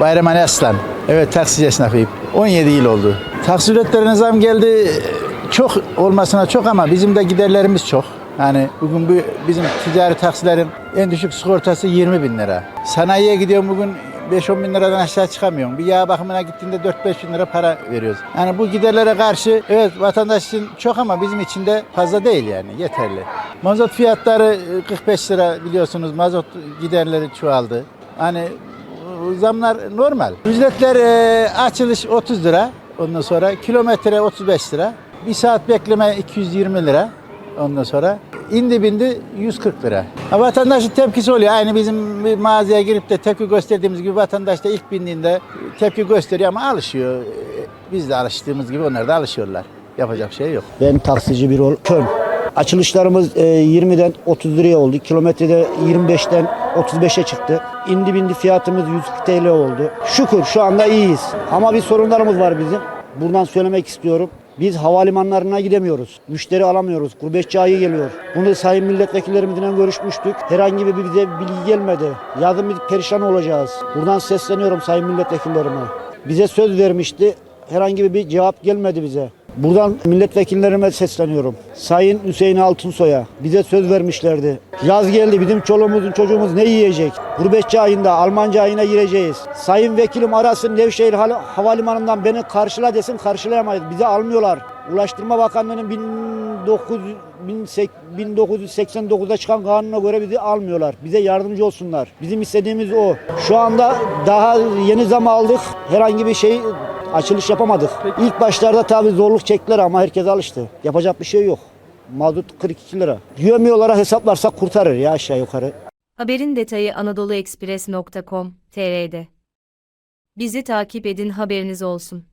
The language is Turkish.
Bayram Ali Aslan. Evet taksici esnafıyım. 17 yıl oldu. Taksi ücretlerine zam geldi. Çok olmasına çok ama bizim de giderlerimiz çok. Yani bugün bu bizim ticari taksilerin en düşük sigortası 20 bin lira. Sanayiye gidiyorum bugün 5-10 bin liradan aşağı çıkamıyorum. Bir yağ bakımına gittiğinde 4-5 bin lira para veriyoruz. Yani bu giderlere karşı evet vatandaş için çok ama bizim için de fazla değil yani yeterli. Mazot fiyatları e, 45 lira biliyorsunuz mazot giderleri çoğaldı. Hani zamlar normal. Ücretler e, açılış 30 lira. Ondan sonra kilometre 35 lira. Bir saat bekleme 220 lira. Ondan sonra indi bindi 140 lira. Ha, vatandaşın tepkisi oluyor. Aynı bizim bir mağazaya girip de tepki gösterdiğimiz gibi vatandaş da ilk bindiğinde tepki gösteriyor ama alışıyor. E, Biz de alıştığımız gibi onlar da alışıyorlar. Yapacak şey yok. Ben taksici bir ol. Köln. Açılışlarımız e, 20'den 30 liraya oldu. Kilometrede 25'ten 35'e çıktı. İndi bindi fiyatımız 140 TL oldu. Şükür şu anda iyiyiz. Ama bir sorunlarımız var bizim. Buradan söylemek istiyorum. Biz havalimanlarına gidemiyoruz. Müşteri alamıyoruz. Gurbetçi ayı geliyor. Bunu sayın milletvekillerimizle görüşmüştük. Herhangi bir bize bilgi gelmedi. Biz perişan olacağız. Buradan sesleniyorum sayın milletvekillerime. Bize söz vermişti. Herhangi bir cevap gelmedi bize. Buradan milletvekillerime sesleniyorum. Sayın Hüseyin Altunsoy'a bize söz vermişlerdi. Yaz geldi bizim çoluğumuzun çocuğumuz ne yiyecek? Gurbetçi ayında Almanca ayına gireceğiz. Sayın vekilim arasın Nevşehir Havalimanı'ndan beni karşıla desin karşılayamayız. Bizi almıyorlar. Ulaştırma Bakanlığı'nın 1900 1989'da çıkan kanuna göre bizi almıyorlar. Bize yardımcı olsunlar. Bizim istediğimiz o. Şu anda daha yeni zam aldık. Herhangi bir şey açılış yapamadık. İlk başlarda tabii zorluk çektiler ama herkes alıştı. Yapacak bir şey yok. Mazot 42 lira. Yövmiyorlara hesaplarsak kurtarır ya aşağı yukarı. Haberin detayı anadoluexpress.com.tr'de. Bizi takip edin haberiniz olsun.